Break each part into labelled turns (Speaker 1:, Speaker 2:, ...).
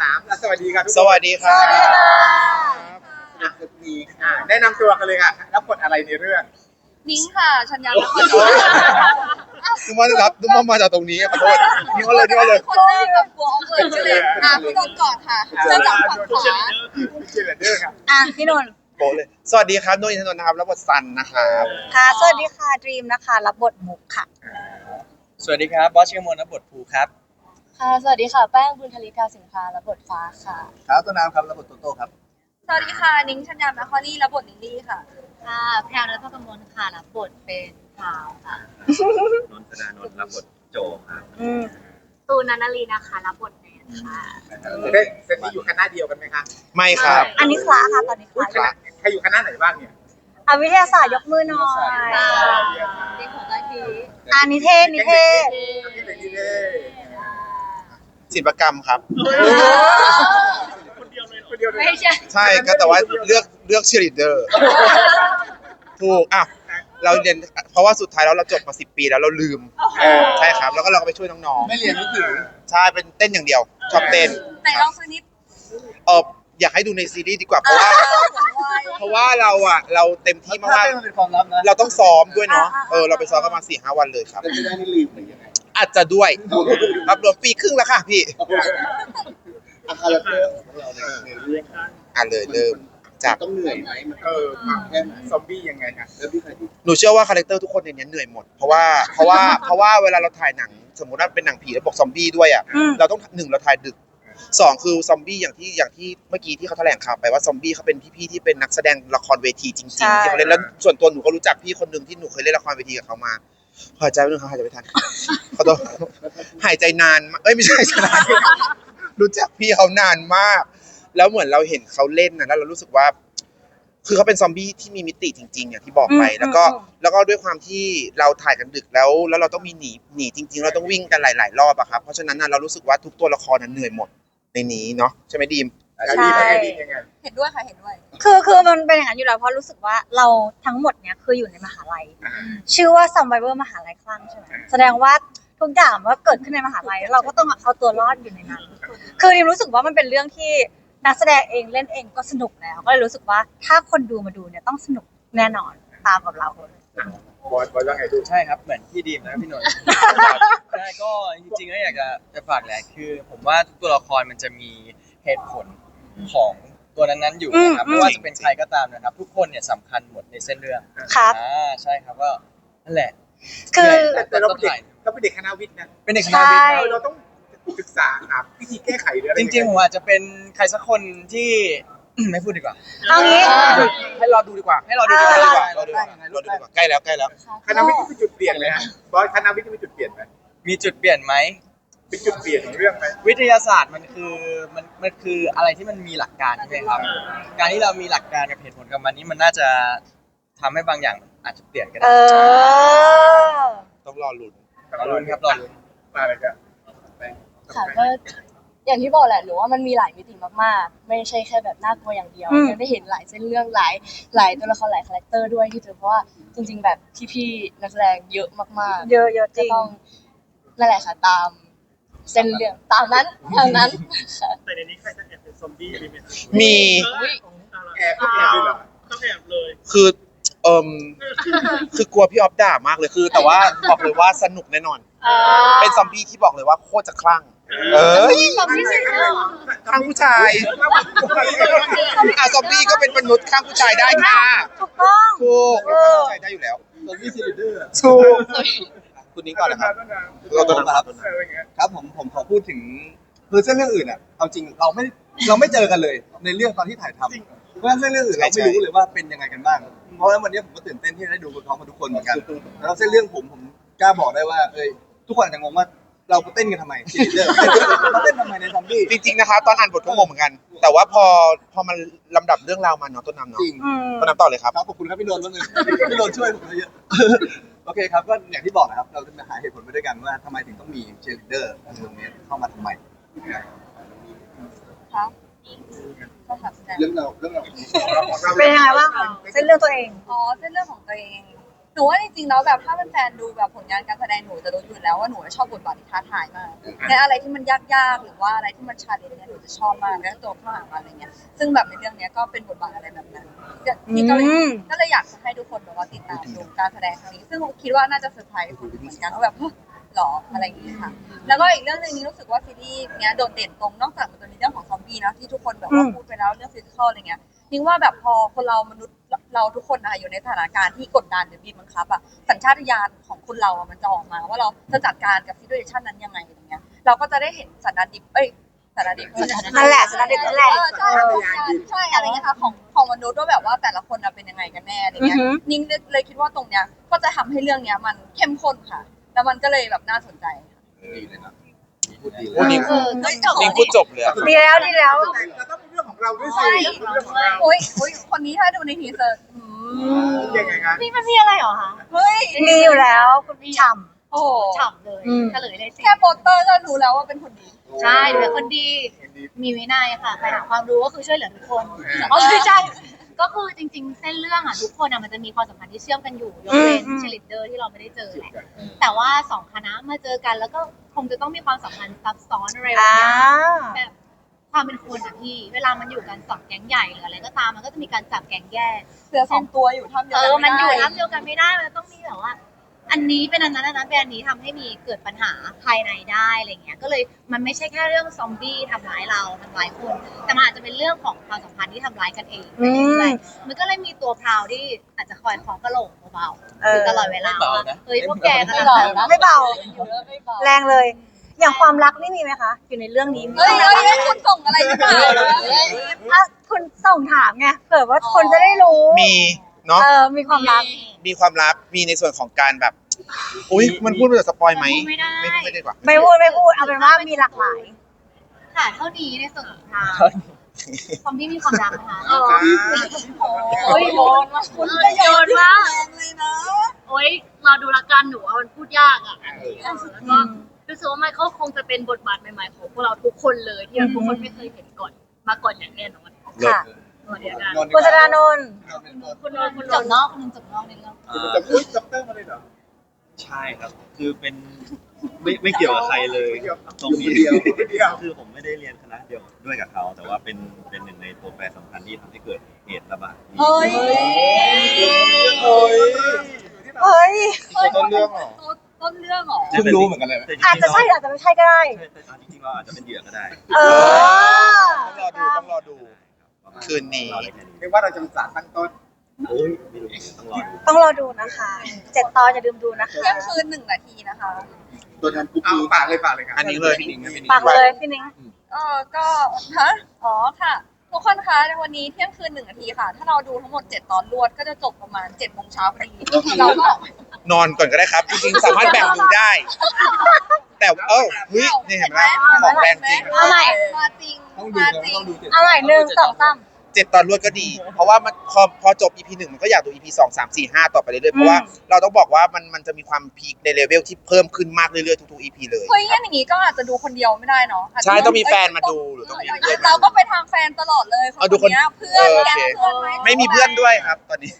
Speaker 1: สามอะสวัสดีครับทุกคน
Speaker 2: สวัสดีครับ
Speaker 1: อะมีอะแนะนำตัวกันเลยค่ะรับบทอะไรในเรื่อง
Speaker 3: นิ้งค่ะ ชัญญาละคร
Speaker 2: นึกว่ารับนึกว่ามาจากตรงนี้ขอโทษนี่ว่าเลยนี่ว่าเลย
Speaker 3: คนแรกกับบัวออฟเวิร์ดก็เลยอะพี่นนท์ก่อนค่ะเริ่มจากฝั่งขวา
Speaker 1: เชียร์เดอร์ครับ
Speaker 4: อะพี่นนท์
Speaker 2: โปะเลย สวัสดีครับนุ่นอินทนนท์นะครับรับบทซันนะครับ
Speaker 4: ค่ะสวัสดีค่ะดรีมนะคะ รับบทมุกค่ะ
Speaker 5: สวัสดีครับบอสเชียร์มนรับบทภูครับ
Speaker 3: ค่ะ สวัสดีค่ะ แป้งบุญธลิกาสินค้ารับบทฟ้าค่ะ
Speaker 5: ครับต้นน้ำครับรับบทโตโต้ครับ
Speaker 3: สวัสดีค่ะ นิ้งชัญญาละครนี่รับบทนิงลี่ค่ะ
Speaker 6: ค่ะแพรวรัตนกมลค่ะรับบทเป็นพราวค่ะ
Speaker 5: นนทนานนท์รับบทโจครับ
Speaker 4: อืม
Speaker 6: ตูนนันนารีนะคะรับบทแนนค่ะ
Speaker 1: เต้นเซนนี่อยู่คณะเดียวกันไหมคะ
Speaker 2: ไม่ครับ
Speaker 4: อันนี้คลาค่ะตอนนี้ค
Speaker 1: อุ๊ย
Speaker 4: ลา
Speaker 1: คณะใครอยู่คณะไหนบ้างเนี่ย
Speaker 4: อะวิทยาศาสตร์ยกมือหน่อย
Speaker 3: เด็กของกะทิ
Speaker 4: อ่านิเทศนิเทศ
Speaker 1: นี่เป็นนี่เด้
Speaker 2: ศิลปกรรมครับ
Speaker 1: คนเดียวเลยคนเดียวเลย
Speaker 6: ไม่ใช่
Speaker 2: ใช่ก็แต่ว่าเลือกเลือกเชียร์ลีดเดอร์ ถูกอะเราเรียนเพราะว่าสุดท้ายแล้วเราจบมาสิปีแล้วเราลืม
Speaker 1: เออ
Speaker 2: ใช่ครับ แล้วก็เราก็ไปช่วยน้อง
Speaker 1: ไม่เรียนไม่ถือ
Speaker 2: ๆ ใช่เป็นเต้นอย่างเดียว ชอบเต้น
Speaker 3: ไหนลองสักนิด
Speaker 2: เอออยากให้ดูในซีรีส์ดีกว่าเพราะว่า เพราะว่าเราอะเราเต็มที่มาก
Speaker 5: มันเป็นความลับนะ
Speaker 2: ๆเราต้องซ้อมด้วยเนาะเออเราไปซ้อมกันมาสี่ห้าวันเลยครับ
Speaker 5: แต่ไม่ได้นี่ลืมหรือยังไง
Speaker 2: อาจจะด้วยรับรวมปีครึ่งแล้วค่ะพี่
Speaker 5: อาคาแรคเตอร์ของเราเนี่ยในเรื่อง
Speaker 2: อะเลยเริ่มจาก
Speaker 5: ต้องเหนื่อยไหมมัน
Speaker 1: เออมาแค่ซอมบี้ยังไงคะ
Speaker 5: แล้วพี่ใครดี
Speaker 2: หนูเชื่อว่าคาแรคเตอร์ทุกคนในนี้เหนื่อยหมด เพราะว่าเพราะว่าเพราะว่าเวลาเราถ่ายหนัง สมมติว่าเป็นหนังผีแล้วบอกซอมบี้ด้วยอะ
Speaker 4: อืม
Speaker 2: เราต้องหนึ่งเราถ่ายดึกสองคือซอมบี้อย่างที่อย่างที่เมื่อกี้ที่เขาแถลงข่าวไปว่าซอมบี้เขาเป็นพี่ๆที่เป็นนักแสดงละครเวทีจริงๆที่เขาเล่นแล้วส่วนตัวหนูก็รู้จักพี่คนหนึ่งที่หนูเคยเล่นละครเวทีกับเขามา หายใจไม่ทันเขาหายใจไม่ทันขอโทษหายใจนานมากเอ้ยไม่ใช่ชนะรู้จักพี่เขานานมาก แล้วเหมือนเราเห็นเขาเล่นนะแล้วเรารู้สึกว่า คือเขาเป็นซอมบี้ที่มีมิติจริงๆอย่างที่บอกไป
Speaker 4: อืม
Speaker 2: แล้วก็
Speaker 4: อืม
Speaker 2: แล้วก็ด้วยความที่เราถ่ายกันดึกแล้ว แล้วเราต้องมีหนีหนีจริง ๆ เราต้องวิ่งกันหลาย ๆ รอบอะครับเพราะฉะนั้นน่ะเรารู้สึกว่าทุกตัวละครนั้นเหนื่อยหมดในนี้เนาะใช่ไหมดีม
Speaker 1: อันนี้เป็นดียังไง
Speaker 3: เห็นด้วยค่ะเห็นด้วย
Speaker 4: คือคือมันเป็นอย่างนั้นอยู่แล้วเพราะรู้สึกว่าเราทั้งหมดเนี้ยคืออยู่ในมหาลัย
Speaker 1: อ่า
Speaker 4: ชื่อว่า Survivor มหาลัยคลั่งใช่ไหมแสดงว่าทุกอย่างว่าเกิดขึ้นในมหาลัยแล้วเราก็ต้องเอาตัวรอดอยู่ในนั้น คือดิมรู้สึกว่ามันเป็นเรื่องที่นักแสดงเองเล่นเองก็สนุกแล้วก็เลยรู้สึกว่าถ้าคนดูมาดูเนี่ยต้องสนุกแน่นอนตามกับเราเลย
Speaker 1: บอยบอยว่าไงดู
Speaker 5: ใช่ครับ เหมือนพี่ดีมนะพี่นนท์ใช่ก็จริงๆแล้วอยากจะจะฝากแหละคือ ผมว่าทุกตัวละครมันจะมีเหตุผล ของตัวนั้นๆอยู่นะครับ
Speaker 4: อืม
Speaker 5: ไม่ว่าจะเป็นใครก็ตามนะครับ ทุกคนเนี่ยสำคัญหมดในเส้นเรื่อง
Speaker 4: ครับ
Speaker 5: อ่าใช่ครับก็นั่นแหละ
Speaker 4: คือ
Speaker 5: เหนื่อย
Speaker 1: แต่เรา
Speaker 5: ต้
Speaker 1: เป็นเด็ก
Speaker 5: ถ่าย
Speaker 1: เราเป็นเด็กคณะวิทย์นะ
Speaker 5: เป็นเด็กคณะวิทย์
Speaker 4: ใช่
Speaker 5: นะ
Speaker 1: เราต้องศึกษาหาวิธีแก้ไขหรืออะไร
Speaker 5: จริงๆผมอาจจะเป็นใครสักคนที่ ไม่พูดดีกว่า
Speaker 4: เอางี้
Speaker 2: ให้รอดูดีกว่า
Speaker 5: ให้เราดู
Speaker 4: เออ
Speaker 5: ดี
Speaker 2: ร
Speaker 5: ก
Speaker 2: อ
Speaker 5: ว่า
Speaker 2: ดูดีกว่า รอดูดีกว่าใกล้แล้วใกล้แล้ว
Speaker 1: คณะวิทย์เป็นจุดเปลี่ยนเลยฮะบอยคณะวิทย์เป็นจุดเปลี่ยนไหม
Speaker 5: มีจุดเปลี่ยนไหม
Speaker 1: เป็นจุดเปลี่ยนของเรื่องไหม
Speaker 5: วิทยาศาสตร์มันคือมันมันคืออะไรที่มันมีหลักการใช่ไหมครับ การที่เรามีหลักการกับเหตุผลกับมันนี้มันน่าจะทำให้บางอย่างมันอาจจะเปลี่ยนก็
Speaker 4: เอ
Speaker 5: ได้
Speaker 4: อ
Speaker 2: ต้องรอลุ้น
Speaker 5: รอลุ้นครับรอลุ้น
Speaker 1: มาเลยครับ
Speaker 3: ค่ะก็อย่างที่บอกแหละหนูว่ามันมีหลายมิติมากๆ ไม่ใช่แค่แบบน่ากลัวอย่างเดียว
Speaker 4: อืม
Speaker 3: ยังได้เห็นหลายเส้นเรื่องหลายหลายตัวละครหลายคาแรคเตอร์ด้วยที่เจอเพราะว่าจริง ๆ แบบพี่ๆนักแสดงเยอะมากๆ
Speaker 4: เยอะเยอะจ
Speaker 3: ก็
Speaker 4: ริง
Speaker 3: ต้องนั่นแหละค่ะตาม เส้นเรื่องตามนั้นทางนั้นค่ะ
Speaker 7: แต่ในนี้ใครจะแอบเป็นซอมบี้อะไรไหม
Speaker 2: มี
Speaker 1: แอบก็แอบด้วยเหรอ
Speaker 7: ต้องแอบเลย
Speaker 2: คือเอิมคือกลัวพี่ออฟด่ามากเลยคือ แต่ว่าบอกเลยว่าสนุกแน่นอนเป็นซอมบี้ที่บอกเลยว่าโคตรจะคลั่ง เอ้ย
Speaker 3: ซอมบี้สิ
Speaker 2: ข้างผู้ชายอะซอมบี้ก็เป็นมนุษย์ข้างผู้ชายได้ค่ะ
Speaker 4: ถูกต้อง
Speaker 2: ถูก
Speaker 4: เออ
Speaker 2: ข้างผู้ชายได้อยู่แล้ว
Speaker 5: ซอมบี้ซีรีเดอร์
Speaker 2: ถูก คุณนิ้งก่อนนะครับ เราตัวนะครับ
Speaker 1: เอออย่างเงี้ย
Speaker 8: ครับผมผมขอพูดถึงคือเส้นเรื่องอื่นอะเอาจริงเราไม่เราไม่เจอกันเลย ในเรื่องตอนที่ถ่ายทำเพราะฉะนั้นเส้นเรื่องอื่นเรา
Speaker 2: ใช่
Speaker 8: ไม่รู้เลยว่าเป็นยังไงกันบ้าง เพราะฉะนั้นวันนี้ผมก็ตื่นเต้นที่ได้ดูพร้อมกับทุกคนเหมือนกันแล้วเส้นเรื่องผมผมกล้าบอกได้ว่าเอ้ยทุกคนอาจจะงงว่าเราเต้นกันทำไมซีรีส์เรื่องเราเต้นทำไมในซอมบี้
Speaker 2: จริงๆนะคะตอนอ่านบทก็งงเหมือนกัน แต่ว่าพอพอมันลำดับเรื่องราวมาเนาะต้นน้ำเนาะ
Speaker 8: จริง
Speaker 4: อืม
Speaker 2: ต้นน้ำต่อเลยครับ
Speaker 8: ครับขอบคุณครับพี่นนท์นิดนึงพี่นนท์ช่วยผมเยอะ โอเคครับก็อย่างที่บอกนะครับ เราจะมาหาเหตุผลไปด้วยกันว่าทำไมถึงต้องมีเชียร์ลีดเดอร์ตรงนี้เข้ามาทำไม
Speaker 3: ค่ะก็ถามแสดง
Speaker 8: เรื่องเราเรื่องเรา
Speaker 4: เป็นยังไงบ้างคะเส้นเรื่องตัวเอง
Speaker 3: อ๋อเส้นเรื่องของตัวเอง หนูว่าจริงๆแล้วแบบถ้าเป็นแฟนดูแบบผลงานการแสดงหนูจะรู้อยู่แล้วว่าหนูชอบบทบาทที่ท้าทายมากในอะไรที่มันยากๆหรือว่าอะไรที่มันชาเลนจ์เนี่ยหนูจะชอบมากแล้วตัวข้างหลังอะไรเงี้ยซึ่งแบบในเรื่องเนี้ยก็เป็นบทบาทอะไรแบบนั้นพี่ก็เลย
Speaker 4: อืม
Speaker 3: ก็เลยอยากจะให้ทุกคนแบบว่าติดตามดูการแสดงครั้งนี้ ซึ่งคิดว่าน่าจะเซอร์ไพรส์คนเหมือนกันว่าแบบหรออะไรอย่างงี้ค่ะ แล้วก็อีกเรื่องหนึ่งนี้รู้สึกว่าซีรีส์เนี้ยโดดเด่นตรงนอกจากมันจะมีเรื่องของซอมบี้นะที่ทุกคนแบบว่า
Speaker 4: อืม
Speaker 3: พูดไปแล้วเรื่องฟิสิกอลอะไรเงี้ยนิ่งว่าแบบพอคนเรามนุษย์ เราทุกคนอะอยู่ในสถานการณ์ที่กดดันหรือบีบบังคับอะสัญชาตญาณของคนเราอะมันจะออกมา ว่าเราจะจัดการกับซีดูเอชันนั้นยังไงอะไรเงี้ยเราก็จะได้เห็นสันดานดิบเอ้ยสันดานดิบ
Speaker 4: นั่นแหละสันดานดิบนั่นแหละ
Speaker 3: เออใช่ใช่อะไรเงี้ยค่ะของของมนุษย์ว่าแบบว่าแต่ละคนอะเป็นยังไงกันแน่อะไรเงี้ย
Speaker 4: อือหือ
Speaker 3: นิ่งเลยคิดว่าตรงเนี้ยก็จะทำให้เรื่องเนี้ยมันเข้มข้นค่ะ แล้วมันก็เลยแบบน่าสนใจค่ะ
Speaker 8: ดีเลยนะพูดดีเล
Speaker 2: พูด
Speaker 8: ย
Speaker 2: ดี
Speaker 3: เออเฮ้ย
Speaker 2: นี่พูดจบเลยอะ
Speaker 4: ดีแล้วดีแล้ว
Speaker 1: เราต้องเป็นเรื่องของเราด้วยสิเรื่องของเรา
Speaker 3: โอ้ยโอ้ยคนนี้ถ้าดูในทีเซอร์อืม
Speaker 1: ยังไงคะ
Speaker 6: นี่มันมีอะไรเหรอคะ
Speaker 3: เฮ้ย
Speaker 4: ดีอยู่แล้วคุณฉ่
Speaker 3: โอ้โห
Speaker 6: ฉ่ำเลย
Speaker 4: อืม
Speaker 6: เฉลยเลยสิ
Speaker 3: แค่โปสเตอร์ก็รู้แล้วว่าเป็นคนดี
Speaker 6: ใช่เป็นคนดีมีวินัยค่ะใครหาความรู้ก็คือช่วยเหลือทุกคนอ๋อไม่ใช่ก็คือจริงๆ เส้นเรื่องอะทุกคนอะมันจะมีความสัมพันธ์ที่เชื่อมกันอยู่ยกเว้น
Speaker 4: อืม
Speaker 6: เชลิดเดอร์ที่เราไม่ได้เจอแหละแต่ว่าสองคณะมาเจอกันแล้วก็คงจะต้องมีความสัมพันธ์ซับซ้อนอะไรำบา
Speaker 4: อ่าง
Speaker 6: อย่างแบบ ความเป็นคนอะพี่ เวลามันอยู่กันสองแก๊งใหญ่หรืออะไรก็ตามมันก็จะมีการจับแก๊งแยก
Speaker 3: เสือสองตัวอยู่ท่ามเดียว
Speaker 6: เอ
Speaker 3: กัน
Speaker 6: อมันอยู่
Speaker 3: ไได้
Speaker 6: ทับเดียวกันไม่ได้ มันต้องมีแบบว่า อันนี้เป็นอันนั้นอันนั้นเป็นอันนี้ทำให้มีเกิดปัญหาภายในได้อะไรเงี้ย ก็เลยมันไม่ใช่แค่เรื่องซอมบี้ทำร้ายเราทำร้ายคน แต่มันอาจจะเป็นเรื่องของความสัมพันธ์ที่ทำร้ายกันเองไปเรื่อยๆมันก็เลยมีตัวพราวที่อาจจะคอยเคอกระโหลกเบาๆ
Speaker 4: เออ
Speaker 6: ยู่ตลอดเวลา
Speaker 5: ไม่เบา
Speaker 6: ว่า
Speaker 5: นะ
Speaker 6: เฮ้ยพวกแกกำ
Speaker 3: ไม่
Speaker 6: ลัง
Speaker 3: เบา
Speaker 6: แบบ
Speaker 3: นะ
Speaker 4: ไม่เบา
Speaker 3: อยู่แล้วไม่เบา
Speaker 4: แรงเลย อย่างความรักนี่มีไหมคะ อยู่ในเรื่องนี้มี
Speaker 3: เฮ้ย
Speaker 4: ไหม
Speaker 3: เฮ้ยเฮ้ยคุณส่งอะไรหรือเปล่าเฮ้ย
Speaker 4: อะคุณส่งถามไงเผื่อว่าคนจะได้รู้
Speaker 2: มีเนาะ
Speaker 4: เออมีความรัก
Speaker 2: มีความลับมีในส่วนของการแบบอุ้ยมันพูดมันจะสปอยไหม
Speaker 6: ไม่ได้
Speaker 2: ไม่พูดไม่ได้ดีกว่า
Speaker 4: ไม่พูดไม่พูดเอาเป็นว่ามีหลากหลาย
Speaker 6: ค่ะเท่านี้ในส่วนของพราวซอมบี้มีความรักนะคะ
Speaker 3: โอ้ยโยนมาคุณก็โยนมาแรงเลยนะ
Speaker 6: โอ๊ยเราดูละกันหนูว่ามันพูดยากอะแล้วก็ รู้สึกว่ามันเขาคงจะเป็นบทบาทใหม่ๆของพวกเราทุกคนเลยที่เราทุกคนไม่เคยเห็นก่อน มาก่อนอย่างแน่นอน
Speaker 4: ค่ะ
Speaker 6: สวัสดีค่ะ
Speaker 8: นนท์ดี
Speaker 4: คุณ
Speaker 8: ก
Speaker 4: ส
Speaker 8: ว่า
Speaker 4: รานนท์
Speaker 6: คุณนนท์คุณจบนอกคุณนึงจบนอกในเรื่อง
Speaker 1: จะพูดจับเตอร์มาเลยเหรอ
Speaker 9: ใช่ครับ คือเป็นไม่ไม่เกี่ยวกับใครเลย
Speaker 1: ไม่เกี่ยว
Speaker 9: ตรงนี้
Speaker 1: เดียวเดียว
Speaker 9: คือผมไม่ได้เรียนคณะเดียวด้วยกับเขา แต่ว่าเป็นเป็นหนึ่งในตัวแปรสำคัญที่ทำให้เกิดเหตุระบาดนี้
Speaker 3: เฮ้ย
Speaker 2: เฮ้ย
Speaker 4: เฮ้ย
Speaker 2: ต้นเรื่องเหรอ
Speaker 3: ต้น เรื่องเหรอ
Speaker 8: เพิ่งรู้เหมือนกันเลยนะ
Speaker 9: แต่จริงๆ
Speaker 4: อาจจะใช่อาจจะไม่ใช่ก็ได้
Speaker 9: ใช่แต่จริงๆเราอาจจะเป็นเหยื่อก็ได้
Speaker 4: เออ
Speaker 2: ต้องรอดูต้องรอดู คืนนี้
Speaker 9: เราได้แค่นี้
Speaker 1: เรียกว่าเราจะมีสารตั้งต้น
Speaker 9: โอ้ยไม่รู้เองต้องรอดู
Speaker 4: ต้องรอดูนะคะเจ็ดตอนอย่าลืมดูนะคะ
Speaker 3: เที่ยงคืนหนึ่งนาทีนะคะ
Speaker 1: ตัวแทนปุ๊บเอาปากเลยปากเลยครับ
Speaker 2: อันนี้เลย
Speaker 4: ฝากเลยพี่นิ้ง
Speaker 3: เออก็ฮะอ๋อค่ะ ทุกคนคะในวันนี้เที่ยงคืนหนึ่งนาทีค่ะ ถ้าเราดูทั้งหมดเจ็ดตอนรวดก็จะจบประมาณเจ็ดโมงเช้าพอดีเราก็
Speaker 2: นอนก่อนก็ได้ครับจริงๆสามารถแบ่งดูได้ แต่เออเฮ้ยนี่เห็นไหมของแรงจริง
Speaker 4: เอาใหม่
Speaker 3: มาจริง
Speaker 8: ต้องดู
Speaker 3: มา
Speaker 8: นะ
Speaker 3: จริง
Speaker 8: ต้องดูเจ็ด
Speaker 4: เอาใหม่หนึ่งสองสาม
Speaker 2: เจ็ดตอนรวดก็ดี เพราะว่ามันพอพอจบ EP หนึ่งมันก็อยากดู EP สองสามสี่ห้าต่อไปเรื่อยๆเพราะว่าเราต้องบอกว่ามันมันจะมีความพีคในเลเวลที่เพิ่มขึ้นมากเรื่อยๆทุกๆ EP เลย
Speaker 3: เฮ้ยงั้นอย่างงี้ก็อาจจะดูคนเดียวไม่ได้เนาะาจจะ
Speaker 2: ใช่ต้องมีแฟนมาดูหรือต้องมีเพื่อนมาดู
Speaker 3: เราก็ไปทางแฟนตลอดเลย
Speaker 2: เอาดูคน
Speaker 3: เนี้ยเพื่อน
Speaker 2: เออโอ
Speaker 3: แก๊
Speaker 2: เค
Speaker 3: งเพื่อนไหม
Speaker 2: ไม่มีเพื่อนด้วยครับ ตอนนี้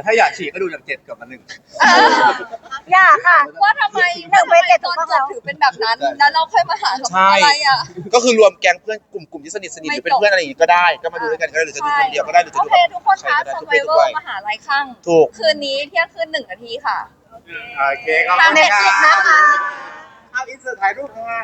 Speaker 8: แต่ถ้าอยากฉีกก็ดูจากเจ็ดกลับมาหนึ่ง
Speaker 3: เออ
Speaker 4: อย่าค่ะ
Speaker 3: ว่าทำไม
Speaker 4: หนึ่งไปเจ็ด
Speaker 3: ตอน
Speaker 4: ถูก
Speaker 3: จ
Speaker 4: ต้องแล้ว
Speaker 3: บถือเป็นแบบนั้น แล้วเราค่อยมาหาคำ
Speaker 2: ใช่
Speaker 3: อะไรอะ
Speaker 2: ก็คือรวมแก๊งเพื่อนกลุ่มกลุ่มที่สนิทสนิทหรือเป็นเพื่อนอะไรอย่างงี้ก็ได้ ก็มาดูด้วยกันก็ได้หรือจะดูคนเดียวก็ได้หรือจะ
Speaker 3: โอ
Speaker 2: ดู
Speaker 3: เค
Speaker 2: กับ
Speaker 3: ทุกคนคะ
Speaker 2: ใคร
Speaker 3: s
Speaker 2: ก็
Speaker 3: u r
Speaker 2: ได้
Speaker 3: v
Speaker 2: ทุ
Speaker 3: i
Speaker 2: ก
Speaker 3: v
Speaker 2: เพ
Speaker 3: a
Speaker 2: ศ
Speaker 3: l
Speaker 2: ทุกวัย
Speaker 3: มหาลัยข้าง
Speaker 2: ถูก
Speaker 3: คืนนี้เที่ยงคืนหนึ่งนาทีค่ะ
Speaker 1: โอเคขอบ
Speaker 4: ทาง
Speaker 1: คุณ
Speaker 4: เน็ตฟลิก
Speaker 1: ค่ะ
Speaker 4: นะคะ
Speaker 1: เอาอินเสิร์ตถ่ายรูปค่ะ